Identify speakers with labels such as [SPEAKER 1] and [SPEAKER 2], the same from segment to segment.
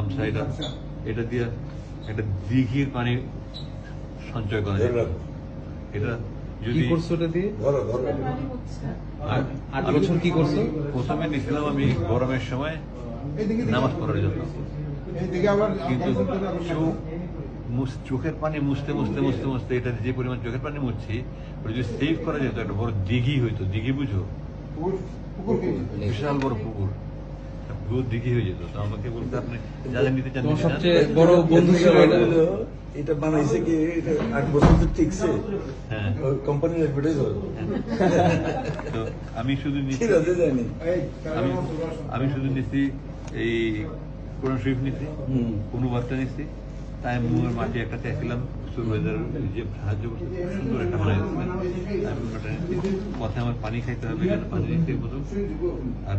[SPEAKER 1] গামছা এটা এটা দিয়ে একটা দিঘির পানি সঞ্চয় করা যায়। এটা যদি
[SPEAKER 2] করছ দিয়ে? আট
[SPEAKER 1] আমি
[SPEAKER 2] বছর কি করছ?
[SPEAKER 1] প্রথমে নিয়েছিলাম আমি গরমের সময় নামাজ পড়ার জন্য। কিন্তু চোখ চোখের পানি মুছতে মুছতে মুছতে মুছতে এটা যে পরিমাণ চোখের পানি মুছছি ওটা যদি সেভ করা যেত একটা বড় দিঘি হইতো। দিঘি বুঝো? বিশাল বড় পুকুর। একটা পুরো হয়ে যেত। তো আমাকে বলতে আপনি নিতে চান।
[SPEAKER 2] সবচেয়ে বড় বন্ধু এটা
[SPEAKER 3] এটা বানাইছে কি আট বছর তো টিকছে।
[SPEAKER 1] হ্যাঁ।
[SPEAKER 3] কোম্পানির অ্যাডভার্টাইজ হবে
[SPEAKER 1] তো আমি শুধু নিচ্ছি
[SPEAKER 3] জানি
[SPEAKER 1] আমি আমি শুধু নিচ্ছি এই কোরআন শরীফ নিচ্ছি
[SPEAKER 3] হুম।
[SPEAKER 1] অনুবাদটা নিচ্ছি। তাই মুয়ের মাটি একটা চাইছিলাম যে সাহায্য করছে সুন্দর একটা বানাই আমি ওটা নিচ্ছি। পথে আমার পানি খাইতে হবে এখানে পানি নিতে মতো আর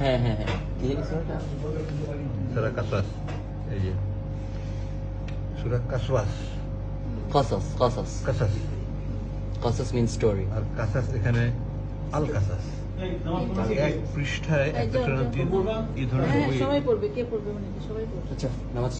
[SPEAKER 4] হ্যাঁ হ্যাঁ হ্যাঁ। কি জানি শোনাটা
[SPEAKER 1] সারা কাসাস এই যে। সুরা কাসওয়াস
[SPEAKER 4] কসাস কসাস।
[SPEAKER 1] কাসাস।
[SPEAKER 4] কসাস মিন স্টোরি
[SPEAKER 1] আর কাসাস এখানে আল কাসাস আর এক পৃষ্ঠায় একটা এই ধরনের
[SPEAKER 5] হ্যাঁ
[SPEAKER 1] বই
[SPEAKER 5] সবাই পড়বে কে পড়বে মানে সবাই পড়বে।
[SPEAKER 4] আচ্ছা নামাজ